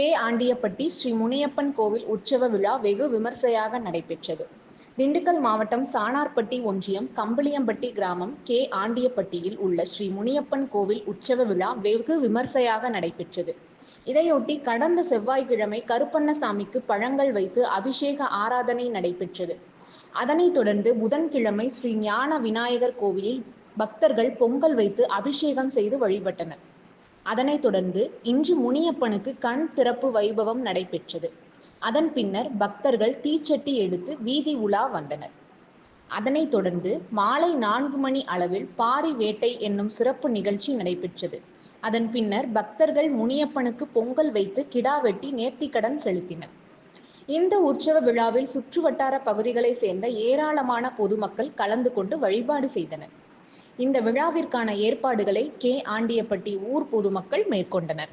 K Andiyappatti Sri Muniyappan கோவில் உற்சவ விழா வெகு விமர்சையாக நடைபெற்றது. திண்டுக்கல் மாவட்டம் சாணார்பட்டி ஒன்றியம் கம்பளியம்பட்டி கிராமம் கே. ஆண்டியப்பட்டியில் உள்ள ஸ்ரீ முனியப்பன் கோவில் உற்சவ விழா வெகு விமர்சையாக நடைபெற்றது. இதையொட்டி கடந்த செவ்வாய்க்கிழமை கருப்பண்ணசாமிக்கு பழங்கள் வைத்து அபிஷேக ஆராதனை நடைபெற்றது. அதனைத் தொடர்ந்து புதன்கிழமை ஸ்ரீ ஞான விநாயகர் கோவிலில் பக்தர்கள் பொங்கல் வைத்து அபிஷேகம் செய்து வழிபட்டனர். அதனைத் தொடர்ந்து இன்று முனியப்பனுக்கு கண் திறப்பு வைபவம் நடைபெற்றது. அதன் பின்னர் பக்தர்கள் தீச்சட்டி எடுத்து வீதி உலா வந்தனர். அதனைத் தொடர்ந்து மாலை நான்கு மணி அளவில் பாரி வேட்டை என்னும் சிறப்பு நிகழ்ச்சி நடைபெற்றது. அதன் பின்னர் பக்தர்கள் முனியப்பனுக்கு பொங்கல் வைத்து கிடா வெட்டி நேர்த்திக்கடன் செலுத்தினர். இந்த உற்சவ விழாவில் சுற்றுவட்டார பகுதிகளை சேர்ந்த ஏராளமான பொதுமக்கள் கலந்து கொண்டு வழிபாடு செய்தனர். இந்த விழாவிற்கான ஏற்பாடுகளை கே. ஆண்டியப்பட்டி ஊர் பொதுமக்கள் மேற்கொண்டனர்.